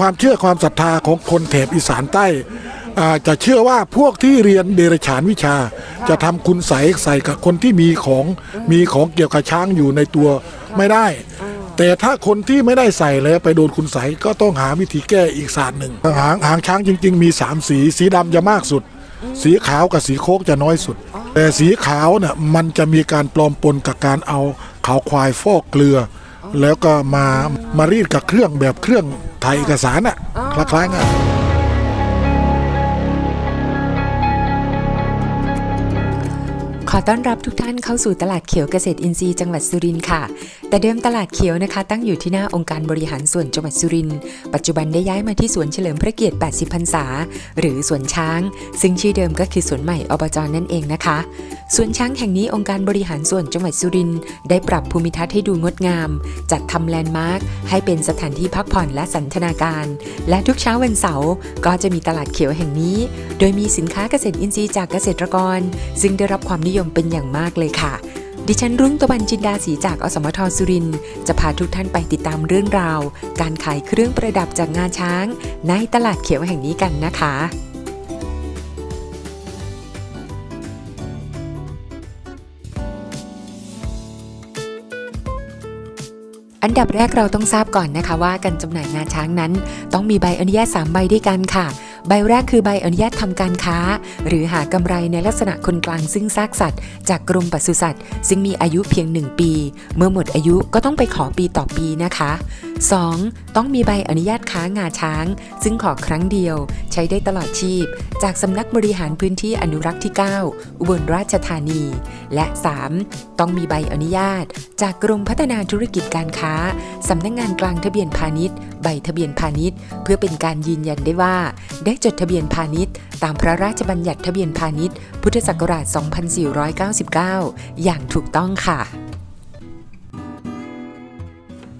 ความเชื่อความศรัทธาของคนแถบอีสานใต้จะเชื่อว่าพวกที่เรียนเดรฉานวิชา จะทำคุณใสยใส่กับคนที่มีของมีของเกี่ยวกับช้างอยู่ในตัวไม่ได้ แต่ถ้าคนที่ไม่ได้ใส่แล้วไปโดนคุณใสยก็ต้องหาวิธีแก้อีกศาสตร์หนึ่งหางหางช้างจริง ๆ มีสามสี สีดำจะมากสุด สีขาวกับสีโคกจะน้อยสุด แต่สีขาวเนี่ยมันจะมีการปลอมปนกับการเอาขาวควายฟอกเกลือ แล้วก็มามารีดกับเครื่องแบบเครื่อง ถ่ายเอกสารอะคล้ายๆกัน ต้อนรับทุกท่านเข้าสู่ตลาดเขียวเกษตรอินทรีย์จังหวัดสุรินทร์ค่ะ แต่เดิมตลาดเขียวนะคะ ตั้งอยู่ที่หน้าองค์การบริหารส่วนจังหวัดสุรินทร์ปัจจุบันได้ย้ายมาที่สวนเฉลิมพระเกียรติ 80 พรรษา หรือสวนช้าง ซึ่งชื่อเดิมก็คือสวนใหม่อบจนั่นเองนะคะสวนช้างแห่งนี้องค์การบริหารส่วนจังหวัดสุรินทร์ได้ปรับภูมิทัศน์ให้ดูงดงาม จัดทำแลนด์มาร์คให้เป็นสถานที่พักผ่อนและสันทนาการ และทุกเช้าวันเสาร์ก็จะมีตลาดเขียวแห่งนี้ โดยมีสินค้าเกษตรอินทรีย์จากเกษตรกร ซึ่งได้รับความนิยมเป็นอย่างมากเลยค่ะ ดิฉันรุ่งตะวันจินดาสีจากอสมทสุรินจะพาทุกท่านไปติดตามเรื่องราว การขายเครื่องประดับจากงาช้าง ในตลาดเขียวแห่งนี้กันนะคะอันดับแรกเราต้องทราบก่อนนะคะว่าการจำหน่ายงาช้างนั้น ต้องมีใบอนุญาต3ใบด้วยกันค่ะใบแรกคือใบอนุญาตทำการค้า หรือหากำไรในลักษณะคนกลางซึ่งซากสัตว์ จากกรมปศุสัตว์ ซึ่งมีอายุเพียง 1 ปี เมื่อหมดอายุก็ต้องไปขอปีต่อปีนะคะ 2. ต้องมีใบอนุญาตค้างาช้าง ซึ่งขอครั้งเดียว ใช้ได้ตลอดชีพ จากสำนักบริหารพื้นที่อนุรักษ์ที่ 9 อุบลราชธานี และ 3. ต้องมีใบอนุญาต จากกรมพัฒนาธุรกิจการค้าสำนักงงานกลางทะเบียนพาณิชย์ ใบทะเบียนพาณิชย์ เพื่อเป็นการยืนยันได้ว่าได้จดทะเบียนพาณิชย์ ตามพระราชบัญญัติทะเบียนพาณิชย์ พุทธศักราช 2499 อย่างถูกต้องค่ะ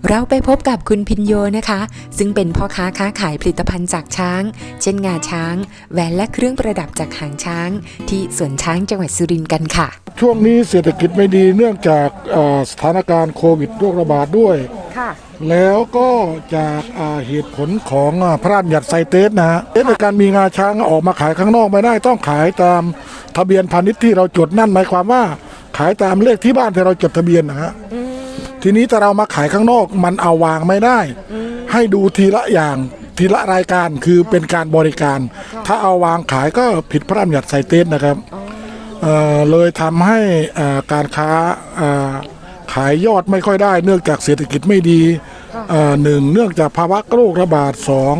เราไปพบกับคุณพินโยนะคะ ซึ่งเป็นพ่อค้าค้าขายผลิตภัณฑ์จากช้าง เช่นงาช้าง แหวนและเครื่องประดับจากหางช้าง ที่สวนช้างจังหวัดสุรินทร์กันค่ะ ช่วงนี้เศรษฐกิจไม่ดีเนื่องจากเอ่อสถานการณ์โควิดโรคระบาดด้วยค่ะแล้วก็จากอ่าเหตุผลของอ่าพระราชบัญญัติไซเตสนะฮะในการมีงาช้างออกมาขายข้างนอกไม่ได้ต้องขายตามทะเบียนพาณิชย์ที่เราจดนั่นหมายความว่า ขายตามเลขที่บ้านที่เราจดทะเบียนนะฮะ ทีนี้ถ้าเรามาขายข้างนอกมันเอาวางไม่ได้ ให้ดูทีละอย่างทีละรายการคือเป็นการบริการ ถ้าเอาวางขายก็ผิดพระราชบัญญัติไซเตสนะครับเอ่อเลยทำให้อ่าการค้าอ่าขายยอดไม่ค่อยได้ เนื่องจากเศรษฐกิจไม่ดีเอ่อหนึ่งเนื่องจากภาวะโรคระบาดสอง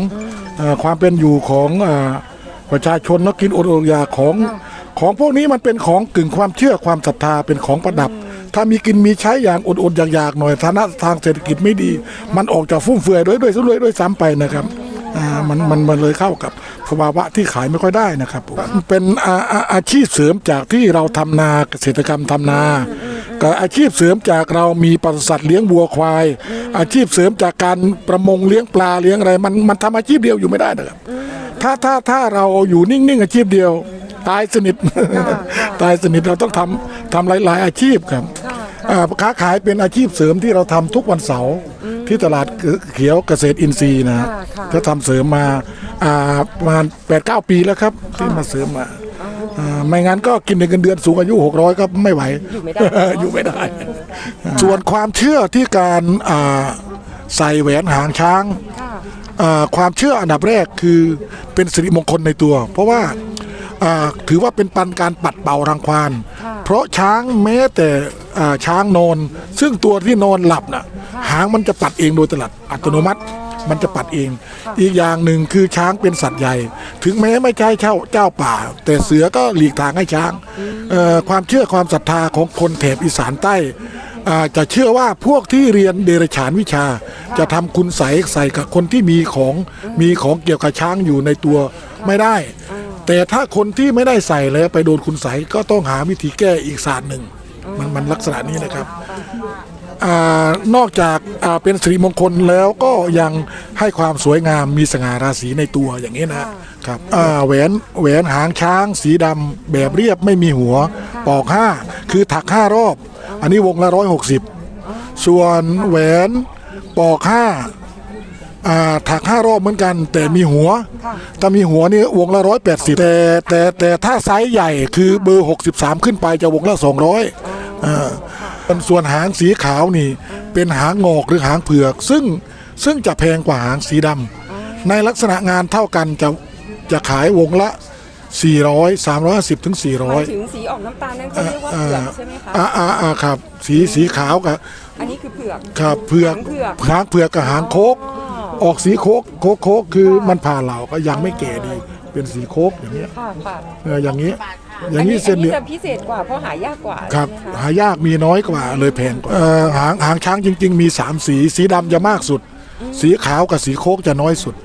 เอ่อความเป็นอยู่ของอาประชาชนนักกินอดอดอยากของ ของพวกนี้มันเป็นของกึ่งความเชื่อความศรัทธาเป็นของประดับ ถ้ามีกินมีใช้อย่างอดอดอยากๆหน่อยฐานะทางเศรษฐกิจไม่ดี มันออกจากฟุ่มเฟือยด้วยด้วยด้วยด้วยซ้ำไปนะครับอ่ามันมันมันเลยเข้ากับภาวะที่ขายไม่ค่อยได้นะครับผมเป็นอาอาอาชีพเสริมจากที่เราทำนาเกษตรกรรมทำนากับอาชีพเสริมจากเรามีปศุสัตว์เลี้ยงวัวควาย อาชีพเสริมจากการประมงเลี้ยงปลาเลี้ยงอะไรมันมันทำอาชีพเดียวอยู่ไม่ได้นะครับ ถ้าถ้าถ้าเราอยู่นิ่งๆอาชีพเดียว ตายสนิท ตายสนิทเราต้องทำทำหลาย ๆ อาชีพครับอ่าค้าขายเป็นอาชีพเสริมที่เราทำทุกวันเสาร์ที่ตลาดเขียวเกษตรอินทรีย์นะฮะค่ะค่ะก็ทำเสริมมาอ่าประมาณแปดเก้าปีแล้วครับที่มาเสริมมาอ่าไม่งั้นก็กินในเงินเดือนสูงอายุ 600 ก็ไม่ไหว อยู่ไม่ได้อยู่ไม่ได้ส่วนความเชื่อที่การอ่าใส่แหวนหางช้างค่ะอ่าความเชื่ออันดับแรกคือเป็นสิริมงคลในตัว เพราะว่าอ่า ถือว่าเป็นปันการปัดเป่ารังควานค่ะเพราะช้างแม้แต่อ่าช้างนอน ซึ่งตัวที่นอนหลับน่ะหางมันจะปัดเองโดยตลอดอัตโนมัติมันจะปัดเอง อีกอย่างหนึ่งคือช้างเป็นสัตว์ใหญ่ ถึงแม้ไม่ใช่เช่าเจ้าป่า แต่เสือก็หลีกทางให้ช้างเอ่อความเชื่อความศรัทธาของคนแถบอีสานใต้อ่าจะเชื่อว่าพวกที่เรียนเดรัจฉานวิชา จะทำคุณใสยใส่กับคนที่มีของมีของเกี่ยวกับช้างอยู่ในตัวไม่ได้ แต่ถ้าคนที่ไม่ได้ใส่แล้วไปโดนคุณใสก็ต้องหาวิธีแก้อีกศาสตร์หนึ่งมันมันลักษณะนี้นะครับอานอกจากอ่าเป็นสิริมงคลแล้วก็ยังให้ความสวยงามมีสง่าราศีในตัวอย่างนี้นะครับอ่าแหวนแหวนหางช้าง สีดำแบบเรียบไม่มีหัวปอกห้าคือถักห้ารอบ อันนี้วงละร้อยหกสิบส่วนแหวนปอกห้า ถักห้ารอบเหมือนกัน แต่มีหัวค่ะถ้ามีหัวนี่วงละร้อยแปดสิบแต่แต่แต่ถ้าไซส์ใหญ่คือเบอร์หกสิบสามขึ้นไปจะวงละสองร้อยส่วนหางสีขาวนี่ เป็นหางงอกหรือหางเผือก ซึ่งซึ่งจะแพงกว่าหางสีดำในลักษณะงานเท่ากันจะจะขายวงละ400 350ถึงหมาย400ถึงสีออกน้ำตาลนั่นเขาเรียกว่าเผือกใช่ไหมคะอ่าอ่าอ่าครับ สีสีขาวกับอันนี้คือเผือกครับเผือกหางเผือกหางเผือกกับหางโคก ออกสีโคกโคกโคกคือมันผ่าเหล่าก็ยังไม่แก่ดี เป็นสีโคกอย่างเงี้ยค่ะค่ะเอออย่างนี้อย่างนี้เส้นอัเนื้อจะพิเศษกว่าเพราะหายากกว่าครับใช่ไหมคะหายากมีน้อยกว่าเลยแพงกว่าเอ่อหางหางช้างจริง ๆ มี3สี สีดำจะมากสุด สีขาวกับสีโคกจะน้อยสุด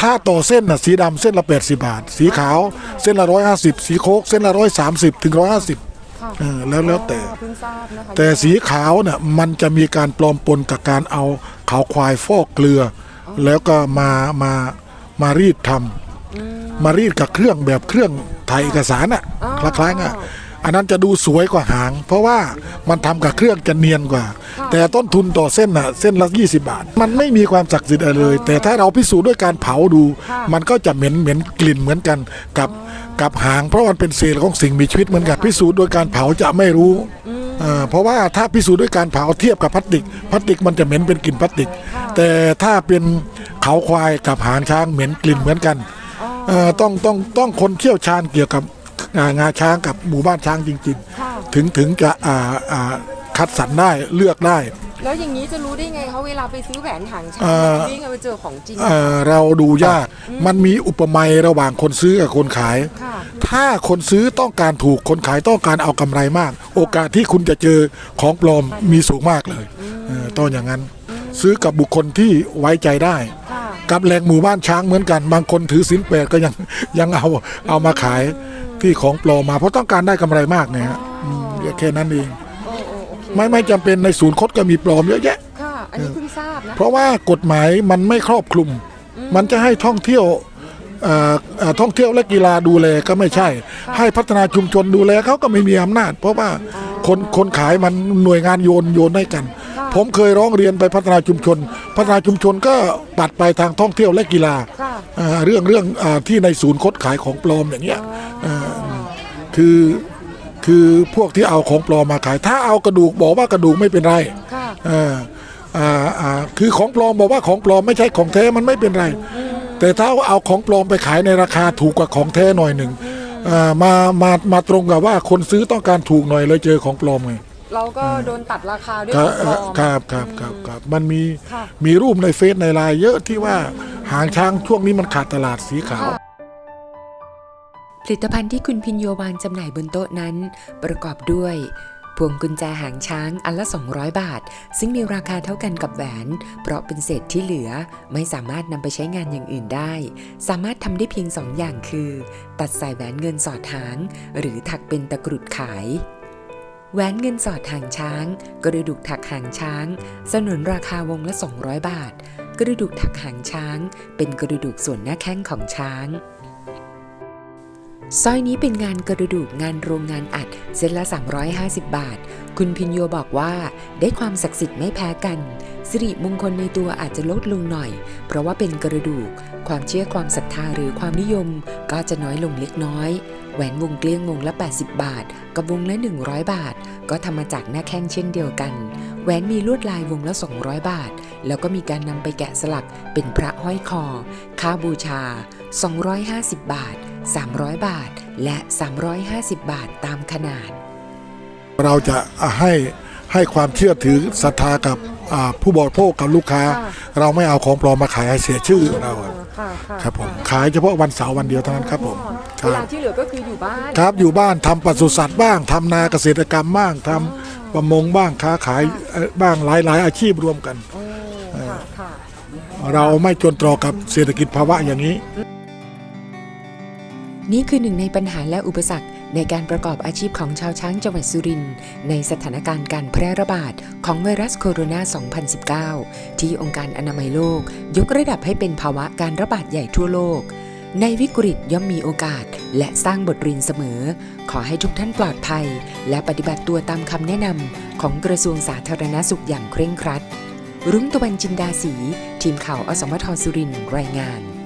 ถ้าต่อเส้นน่ะสีดำเส้นละ80บาท สีขาวเส้นละ150 สีโคกเส้นละ130ถึง150เออ แล้วแล้วแต่เพิ่งทราบนะคะแต่สีขาวเนี่ยมันจะมีการปลอมปนกับการเอาขาวควายฟอกเกลือ แล้วก็มามามารีดทำมารีดกับเครื่องแบบเครื่องถ่ายเอกสารอะคล้ายๆอะ อันนั้นจะดูสวยกว่าหาง เพราะว่ามันทำกับเครื่องจะเนียนกว่า แต่ต้นทุนต่อเส้นน่ะเส้นละ 20 บาท มันไม่มีความศักดิ์สิทธิ์อะไรเลย แต่ถ้าเราพิสูจน์ด้วยการเผาดู มันก็จะเหม็นเหม็นกลิ่นเหมือนกันกับกับหางเพราะมันเป็นเศษของสิ่งมีชีวิตเหมือนกันพิสูจน์โดยการเผาจะไม่รู้อ่าเพราะว่าถ้าพิสูจน์ด้วยการเผาเทียบกับพลาสติกพลาสติกมันจะเหม็นเป็นกลิ่นพลาสติก แต่ถ้าเป็นเขาควายกับหางช้างเหม็นกลิ่นเหมือนกันเอ่อต้องต้องต้องคนเชี่ยวชาญเกี่ยวกับอ่า งาช้างกับหมู่บ้านช้างจริงๆถึงถึงจะอ่าอ่าคัดสรรได้เลือกได้ แล้วอย่างนี้จะรู้ได้ไงเขาเวลาไปซื้อแหวนหางช้างเอ่อ วิ่งเอาไปเจอของจริงเอ่อเราดูยากมันมีอุปมาระหว่างคนซื้อกับคนขาย ค่ะ ถ้าคนซื้อต้องการถูกคนขายต้องการเอากำไรมาก โอกาสที่คุณจะเจอของปลอมมีสูงมากเลยเออต้องอย่างนั้น ซื้อกับบุคคลที่ไว้ใจได้ ค่ะ กับแหล่งหมู่บ้านช้างเหมือนกัน บางคนถือสินแปดก็ยังยังเอาเอามาขาย ที่ของปลอมมาเพราะต้องการได้กำไรมากเนี่ยฮะอืมแค่นั้นเองโอ้โอ้โอเคไม่ไม่จำเป็นในศูนย์คดก็มีปลอมเยอะแยะค่ะอันนี้เพิ่งทราบนะเพราะว่ากฎหมายมันไม่ครอบคลุม มันจะให้ท่องเที่ยวเอ่อเอ่อท่องเที่ยวและกีฬาดูแลก็ไม่ใช่ ให้พัฒนาชุมชนดูแลเขาก็ไม่มีอำนาจ เพราะว่าคนคนขายมันหน่วยงานโยนโยนให้กัน ผมเคยร้องเรียนไปพัฒนาชุมชน พัฒนาชุมชนก็ปัดไปทางท่องเที่ยวและกีฬาค่ะอ่าเรื่องเรื่องอาที่ในศูนย์คดขายของปลอมอย่างเงี้ยอ่าคือคือพวกที่เอาของปลอมมาขาย ถ้าเอากระดูกบอกว่ากระดูกไม่เป็นไรค่ะอ่าอ่าอ่าคือของปลอมบอกว่าของปลอมไม่ใช่ของแท้มันไม่เป็นไร แต่ถ้าเอาของปลอมไปขายในราคาถูกกว่าของแท้หน่อยหนึ่งอ่ามามามาตรงกับว่าคนซื้อต้องการถูกหน่อยเลยเจอของปลอมไง เราก็โดนตัดราคาด้วยคขรัอบงปลอม ครับครับครับครับมันมีค่ะ มีรูปในเฟซในไลน์เยอะที่ว่าหางช้างช่วงนี้มันขาดตลาดสีขาวผลิตภัณฑ์ที่คุณพินโยวางจำหน่ายบนโต๊ะนั้น ประกอบด้วย พวงกุญแจหางช้างอันละ 200 บาท ซึ่งมีราคาเท่ากันกับแหวน เพราะเป็นเศษที่เหลือไม่สามารถนำไปใช้งานอย่างอื่นได้ สามารถทำได้เพียง 2 อย่างคือ ตัดใส่แหวนเงินสอดหาง หรือถักเป็นตะกรุดขาย แหวนเงินสอดหางช้าง กระดูกถักหางช้าง สนุนราคาวงละ 200 บาท กระดูกถักหางช้าง เป็นกระดูกส่วนหน้าแข้งของช้าง สร้อยนี้เป็นงานกระดูกงานโรงงานอัดเส้นละ 350 บาท คุณพินโยบอกว่าได้ความศักดิ์สิทธิ์ไม่แพ้กัน สิริมงคลในตัวอาจจะลดลงหน่อย เพราะว่าเป็นกระดูก ความเชื่อความศรัทธาหรือความนิยม ก็จะน้อยลงเล็กน้อยแหวนวงเกลี้ยงวงละ 80 บาท กับวงละ 100 บาท ก็ทำมาจากหน้าแข้งเช่นเดียวกัน แหวนมีลวดลายวงละ 200 บาท แล้วก็มีการนำไปแกะสลักเป็นพระห้อยคอ ค่าบูชา 250 บาท 300 บาท และ 350 บาทตามขนาด เราจะให้ให้ความเชื่อถือศรัทธากับอ่าผู้บริโภคกับลูกค้าค่ะเราไม่เอาของปลอมมาขายให้เสียชื่อเราอะค่ะค่ะครับผมขายเฉพาะวันเสาร์วันเดียวเท่านั้นครับผมคเวรัลาบที่เหลือก็คืออยู่บ้านครับอยู่บ้านทำปศุสัตว์บ้างทำนาเกษตรกรรมบ้างทำประมงบ้างค้าขายเอ่อบ้างหลายหลายอาชีพรวมกันโอ้ค่ะค่ะเราไม่จนตรอกกับเศรษฐกิจภาวะอย่างนี้ นี่คือหนึ่งในปัญหาและอุปสรรคในการประกอบอาชีพของชาวช้างจังหวัดสุรินทร์ในสถานการณ์การแพร่ระบาดของไวรัสโคโรนา 2019 ที่องค์การอนามัยโลก ยกระดับให้เป็นภาวะการระบาดใหญ่ทั่วโลก ในวิกฤตย่อมมีโอกาสและสร้างบทเรียนเสมอ ขอให้ทุกท่านปลอดภัย และปฏิบัติตัวตามคำแนะนำของกระทรวงสาธารณสุขอย่างเคร่งครัด รุ่งตะวันจินดาสี ทีมข่าวอสมทสุรินทร์รายงาน